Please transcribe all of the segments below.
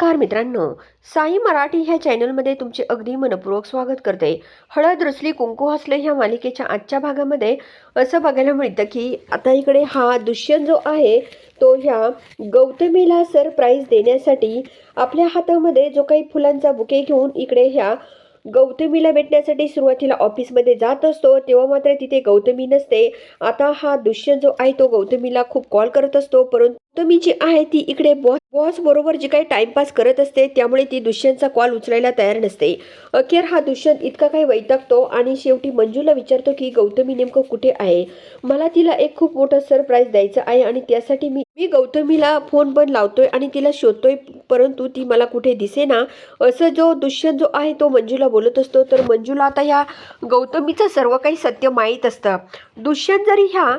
नमस्कार मित्रांनो साई मराठी ह्या चॅनलमध्ये तुमचे अगदी मनपूर्वक स्वागत करते. हळद रसली कुंकू हसले ह्या मालिकेच्या आजच्या भागामध्ये असं बघायला मिळतं की आता इकडे हा दुष्यंत जो आहे तो ह्या गौतमीला सरप्राईज देण्यासाठी आपल्या हातामध्ये जो काही फुलांचा बुके घेऊन इकडे ह्या गौतमीला भेटण्यासाठी सुरुवातीला ऑफिसमध्ये जात असतो तेव्हा मात्र तिथे गौतमी नसते. आता हा दुष्यंत जो आहे तो गौतमीला खूप कॉल करत असतो परंतु गौतमी जी आहे ती इकडे बॉस बॉस बरोबर जी काही टाइमपास करत असते त्यामुळे ती दुष्यंतचा कॉल उचलायला तयार नसते. अखेर हा दुष्यंत इतका काही वैतागतो आणि शेवटी मंजूला विचारतो की गौतमी नेमकं कुठे आहे? मला तिला एक खूप मोठं सरप्राईज द्यायचं आहे आणि त्यासाठी मी मी गौतमीला फोन पण लावतोय आणि तिला शोधतोय परंतु ती मला कुठे दिसेना. असं जो दुष्यंत जो आहे तो मंजूला बोलत असतो. तर मंजूला आता ह्या गौतमीचं सर्व काही सत्य माहीत असतं. दुष्यंत जरी ह्या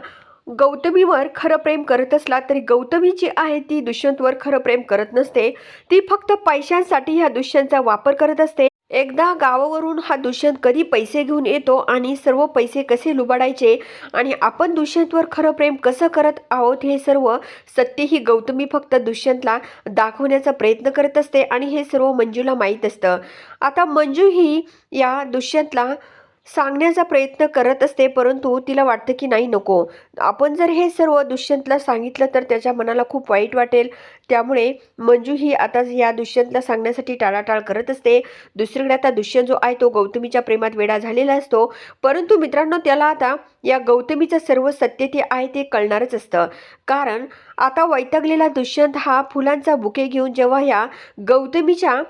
गौतमीवर खरं प्रेम करत असला तरी गौतमी जी आहे ती दुष्यंतवर खरं प्रेम करत नसते. ती फक्त पैशांसाठी ह्या दुष्यंतचा वापर करत असते. एकदा गावावरून हा दुष्यंत कधी पैसे घेऊन येतो आणि सर्व पैसे कसे लुबाडायचे आणि आपण दुष्यंतवर खरं प्रेम कसं करत आहोत हे सर्व सत्य ही गौतमी फक्त दुष्यंतला दाखवण्याचा प्रयत्न करत असते आणि हे सर्व मंजूला माहीत असतं. आता मंजू ही या दुष्यंतला सांगण्याचा प्रयत्न करत असते परंतु तिला वाटतं की नाही नको. आपण जर हे सर्व दुष्यंतला सांगितलं तर त्याच्या मनाला खूप वाईट वाटेल. त्यामुळे मंजू ही आता या दुष्यंतला सांगण्यासाठी टाळाटाळ करत असते. दुसरीकडे आता दुष्यंत जो आहे तो गौतमीच्या प्रेमात वेडा झालेला असतो. परंतु मित्रांनो त्याला आता या गौतमीचं सर्व सत्य ते आहे ते कळणारच असतं. कारण आता वैतागलेला दुष्यंत हा फुलांचा बुके घेऊन जेव्हा या गौतमीच्या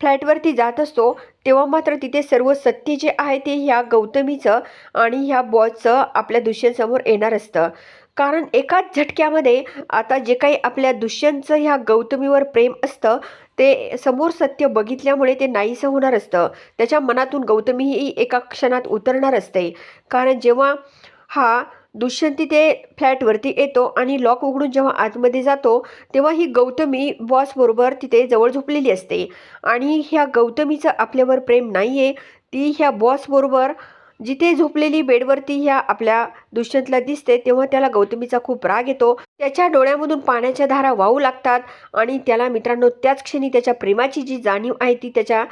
फ्लॅटवरती जात असतो तेव्हा मात्र तिथे सर्व सत्य जे आहे ते ह्या गौतमीचं आणि ह्या बॉसचं आपल्या दुष्यंतसमोर येणार असतं. कारण एकाच झटक्यामध्ये आता जे काही आपल्या दुष्यंतचं ह्या गौतमीवर प्रेम असतं ते समोर सत्य बघितल्यामुळे ते नाहीसं होणार असतं. त्याच्या मनातून गौतमी ही एका क्षणात उतरणार असते. कारण जेव्हा हा दुष्यंत तिथे फ्लॅटवरती येतो आणि लॉक उघडून जेव्हा आतमध्ये जातो तेव्हा ही गौतमी बॉसबरोबर तिथे जवळ झोपलेली असते. आणि ह्या गौतमीचं आपल्यावर प्रेम नाही आहे ती ह्या बॉसबरोबर जिथे झोपलेली बेडवरती ह्या आपल्या दुष्यंतला दिसते तेव्हा त्याला गौतमीचा खूप राग येतो. त्याच्या डोळ्यामधून पाण्याच्या धारा वाहू लागतात आणि त्याला मित्रांनो त्याच क्षणी त्याच्या प्रेमाची जी जाणीव आहे ती त्याच्या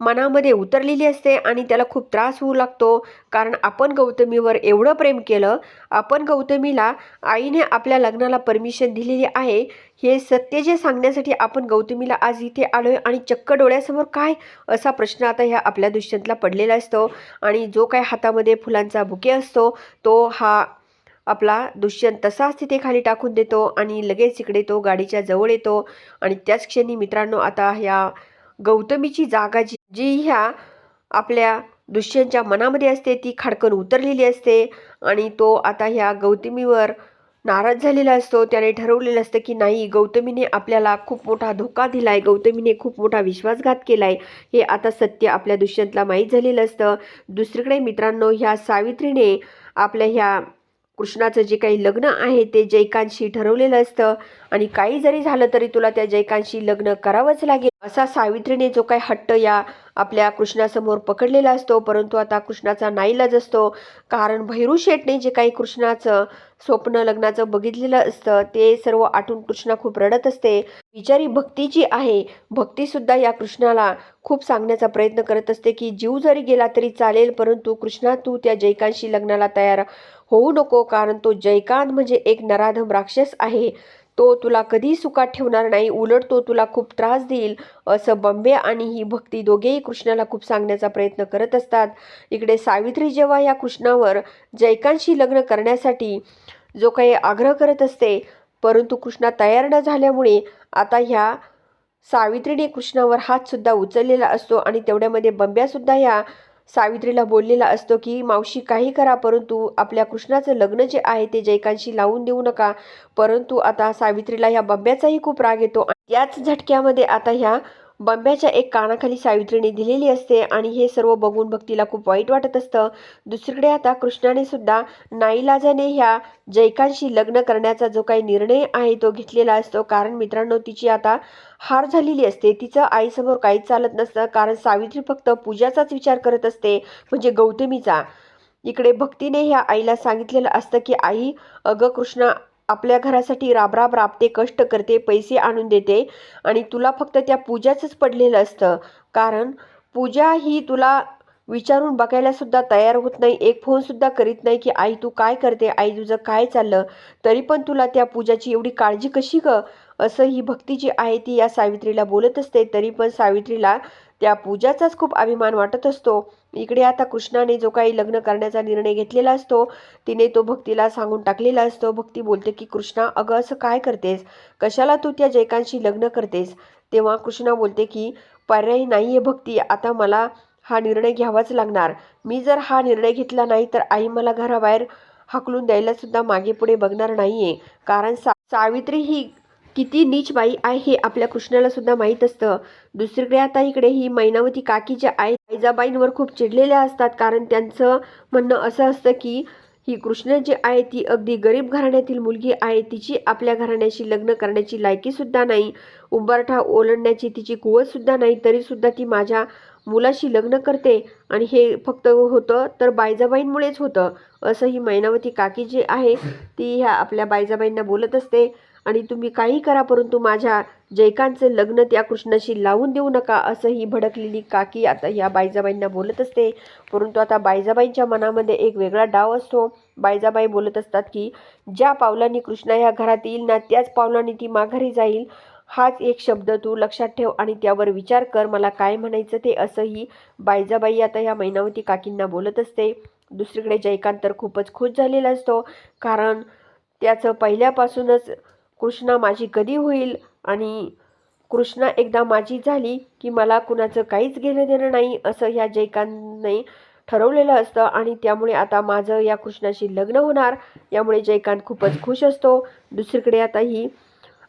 मनामध्ये उतरलेली असते आणि त्याला खूप त्रास होऊ लागतो. कारण आपण गौतमीवर एवढं प्रेम केलं आपण गौतमीला आईने आपल्या लग्नाला परमिशन दिलेली आहे. हे सत्य जे सांगण्यासाठी आपण गौतमीला आज इथे आलोय आणि चक्क डोळ्यासमोर काय असा प्रश्न आता ह्या आपल्या दुष्यंतला पडलेला असतो. आणि जो काय हातामध्ये फुलांचा बुके असतो तो हा आपला दुष्यंत तसाच तिथे खाली टाकून देतो आणि लगेच इकडे तो गाडीच्या जवळ येतो. आणि त्याच क्षणी मित्रांनो आता ह्या गौतमीची जागा जी जी ह्या आपल्या दुष्यंतच्या मनामध्ये असते ती खडकन उतरलेली असते आणि तो आता ह्या गौतमीवर नाराज झालेला असतो. त्याने ठरवलेलं असतं की नाही गौतमीने आपल्याला खूप मोठा धोका दिला आहे गौतमीने खूप मोठा विश्वासघात केला आहे हे आता सत्य आपल्या दुष्यंतला माहीत झालेलं असतं. दुसरीकडे मित्रांनो ह्या सावित्रीने आपल्या ह्या कृष्णाचं जे काही लग्न आहे ते जयकांतशी ठरवलेलं असतं. आणि काही जरी झालं तरी तुला त्या जयकांतशी लग्न करावंच लागेल. असा सावित्रीने जो काही हट्ट या आपल्या कृष्णासमोर पकडलेला असतो परंतु आता कृष्णाचा नाईलाज असतो. कारण भैरू शेठने जे काही कृष्णाचं स्वप्न लग्नाचं बघितलेलं असतं. ते सर्व आटून कृष्णा खूप रडत असते. बिचारी भक्ती जी आहे भक्तीसुद्धा या कृष्णाला खूप सांगण्याचा प्रयत्न करत असते की जीव जरी गेला तरी चालेल परंतु कृष्णा तू त्या जयकांतशी लग्नाला तयार होऊ नको कारण तो जयकांत म्हणजे एक नराधम राक्षस आहे. तो तुला कधी सुखात ठेवणार नाही उलट तो तुला खूप त्रास देईल असं बंबे आणि ही भक्ती दोघेही कृष्णाला खूप सांगण्याचा प्रयत्न करत असतात. इकडे सावित्री जेव्हा या कृष्णावर जैकांशी लग्न करण्यासाठी जो काही आग्रह करत असते परंतु कृष्णा तयार न झाल्यामुळे आता ह्या सावित्रीने कृष्णावर हातसुद्धा उचललेला असतो आणि तेवढ्यामध्ये बंब्यासुद्धा ह्या सावित्रीला बोललेला असतो की मावशी काही करा परंतु आपल्या कृष्णाचं लग्न जे आहे ते जयकांशी लावून देऊ नका. परंतु आता सावित्रीला ह्या बब्ब्याचाही खूप राग येतो याच झटक्यामध्ये आता ह्या बंब्याच्या एक कानाखाली सावित्रीने दिलेली असते आणि हे सर्व बघून भक्तीला खूप वाईट वाटत असतं. दुसरीकडे आता कृष्णाने सुद्धा नाईलाजाने ह्या जयकांशी लग्न करण्याचा जो काही निर्णय आहे तो घेतलेला असतो. कारण मित्रांनो तिची आता हार झालेली असते. तिचं आईसमोर काहीच चालत नसतं. कारण सावित्री फक्त पूजाचाच विचार करत असते म्हणजे गौतमीचा. इकडे भक्तीने ह्या आईला सांगितलेलं असतं की आई अगं कृष्णा आपल्या घरासाठी राबराब राबते कष्ट करते पैसे आणून देते आणि तुला फक्त त्या पूजाचंच पडलेलं असतं. कारण पूजा ही तुला विचारून बघायलासुद्धा तयार होत नाही एक फोनसुद्धा करीत नाही की आई तू काय करते? आई तुझं काय चाललं? तरी पण तुला त्या पूजाची एवढी काळजी कशी ग? असं ही भक्ती जी आहे ती या सावित्रीला बोलत असते तरी पण सावित्रीला त्या पूजाचाच खूप अभिमान वाटत असतो. इकडे आता कृष्णाने जो काही लग्न करण्याचा निर्णय घेतलेला असतो तिने तो भक्तीला सांगून टाकलेला असतो. भक्ती बोलते की कृष्णा अगं असं काय करतेस? कशाला तू त्या जयकांशी लग्न करतेस? तेव्हा कृष्णा बोलते की पर्याय नाही आहे भक्ती. आता मला हा निर्णय घ्यावाच लागणार. मी जर हा निर्णय घेतला नाही तर आई मला घराबाहेर हाकलून द्यायला सुद्धा मागे पुढे बघणार नाही आहे कारण सा सावित्री ही किती नीच बाई आहे हे आपल्या कृष्णाला सुद्धा माहीत असतं. दुसरीकडे आता इकडे ही मैनावती काकी ज्या आहे आईजाबाईंवर खूप चिडलेल्या असतात. कारण त्यांचं म्हणणं असं असतं की ही कृष्ण जी आहे ती अगदी गरीब घराण्यातील मुलगी आहे. तिची आपल्या घराण्याशी लग्न करण्याची लायकीसुद्धा नाही. उंबरठा ओलांडण्याची तिची कुवतसुद्धा नाही. तरीसुद्धा ती माझ्या मुलाशी लग्न करते. आणि हे फक्त होतं तर बायजाबाईंमुळेच होतं. असं ही मैनावती काकी जी आहे ती ह्या आपल्या बायजाबाईंना बोलत असते. आणि तुम्ही काही करा परंतु माझ्या जयकांचं लग्न त्या कृष्णाशी लावून देऊ नका असं ही भडकलेली काकी आता ह्या बायजाबाईंना बोलत असते. परंतु आता बायजाबाईंच्या मनामध्ये एक वेगळा डाव असतो. बायजाबाई बोलत असतात की ज्या पावलांनी कृष्णा ह्या घरात येईल ना त्याच पावलांनी ती माघारी जाईल. हाच एक शब्द तू लक्षात ठेव आणि त्यावर विचार कर मला काय म्हणायचं ते असंही बायजाबाई आता ह्या मैनावती काकींना बोलत असते. दुसरीकडे जयकांत तर खूपच खुश झालेला असतो कारण त्याचं पहिल्यापासूनच कृष्णा माझी कधी होईल? आणि कृष्णा एकदा माझी झाली की मला कुणाचं काहीच घेणं देणं नाही असं ह्या जयकांतने ठरवलेलं असतं. आणि त्यामुळे आता माझं या कृष्णाशी लग्न होणार. यामुळे जयकांत खूपच खुश असतो. दुसरीकडे आता ही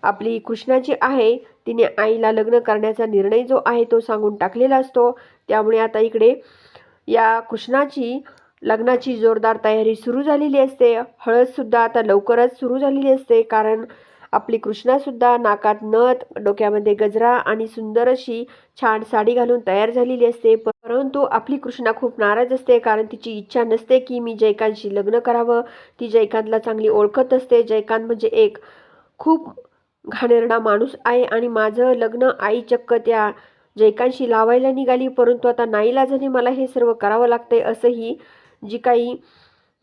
आपली कृष्णा जी आहे तिने आईला लग्न करण्याचा निर्णय जो आहे तो सांगून टाकलेला असतो. त्यामुळे आता इकडे या कृष्णाची लग्नाची जोरदार तयारी सुरू झालेली असते. हळदसुद्धा आता लवकरच सुरू झालेली असते. कारण आपली कृष्णासुद्धा नाकात नथ डोक्यामध्ये गजरा आणि सुंदर अशी छान साडी घालून तयार झालेली असते. परंतु आपली कृष्णा खूप नाराज असते कारण तिची इच्छा नसते की मी जयकांतशी लग्न करावं. ती जयकांतला चांगली ओळखत असते. जयकांत म्हणजे एक खूप घाणेरडा माणूस आहे आणि माझं लग्न आई चक्क त्या जयकांशी लावायला निघाली. परंतु आता नाईलाजाने मला हे सर्व करावं लागतंय असंही जी काही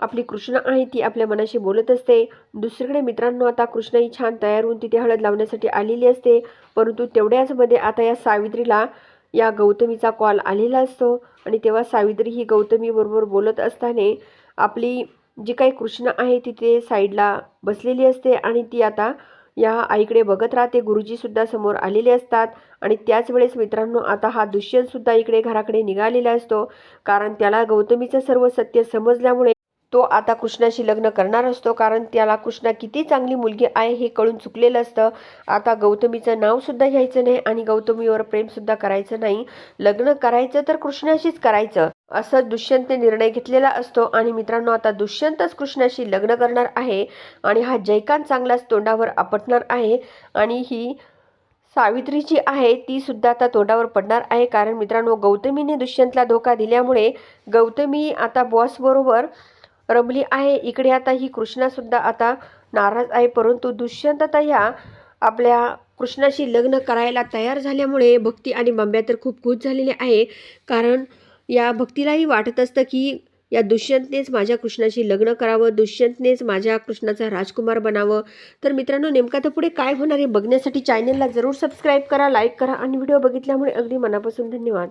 आपली कृष्णा आहे ती आपल्या मनाशी बोलत असते. दुसरीकडे मित्रांनो आता कृष्णा ही छान तयार होऊन तिथे हळद लावण्यासाठी आलेली असते. परंतु तेवढ्याचमध्ये आता या सावित्रीला या गौतमीचा कॉल आलेला असतो. आणि तेव्हा सावित्री ही गौतमीबरोबर बोलत असताना आपली जी काही कृष्ण आहे तिथे साईडला बसलेली असते. आणि ती आता या आईकडे बघत राहते. गुरुजीसुद्धा समोर आलेले असतात. आणि त्याच वेळेस मित्रांनो आता हा दुष्यंतसुद्धा इकडे घराकडे निघालेला असतो. कारण त्याला गौतमीचं सर्व सत्य समजल्यामुळे तो आता कृष्णाशी लग्न करणार असतो कारण त्याला कृष्णा किती चांगली मुलगी आहे हे कळून चुकलेलं असतं. आता गौतमीचं नावसुद्धा घ्यायचं नाही आणि गौतमीवर प्रेमसुद्धा करायचं नाही. लग्न करायचं तर कृष्णाशीच करायचं असं दुष्यंतने निर्णय घेतलेला असतो. आणि मित्रांनो आता दुष्यंतच कृष्णाशी लग्न करणार आहे आणि हा जयकांत चांगलाच तोंडावर आपटणार आहे. आणि ही सावित्री जी आहे ती सुद्धा आता तोंडावर पडणार आहे कारण मित्रांनो गौतमीने दुष्यंतला धोका दिल्यामुळे गौतमी आता बॉसबरोबर रमली आहे. इकडे आता ही कृष्णासुद्धा आता नाराज आहे. परंतु दुष्यंत आता ह्या आपल्या कृष्णाशी लग्न करायला तयार झाल्यामुळे भक्ती आणि बंब्या तर खूप खुश झालेले आहे. कारण या भक्तीलाही वाटत असतं की या दुष्यंतनेच माझ्या कृष्णाशी लग्न करावं दुष्यंतनेच माझ्या कृष्णाचा राजकुमार बनावं. तर मित्रांनो नेमका तर पुढे काय होणार आहे बघण्यासाठी चॅनलला जरूर सबस्क्राईब करा लाईक करा आणि व्हिडिओ बघितल्यामुळे अगदी मनापासून धन्यवाद.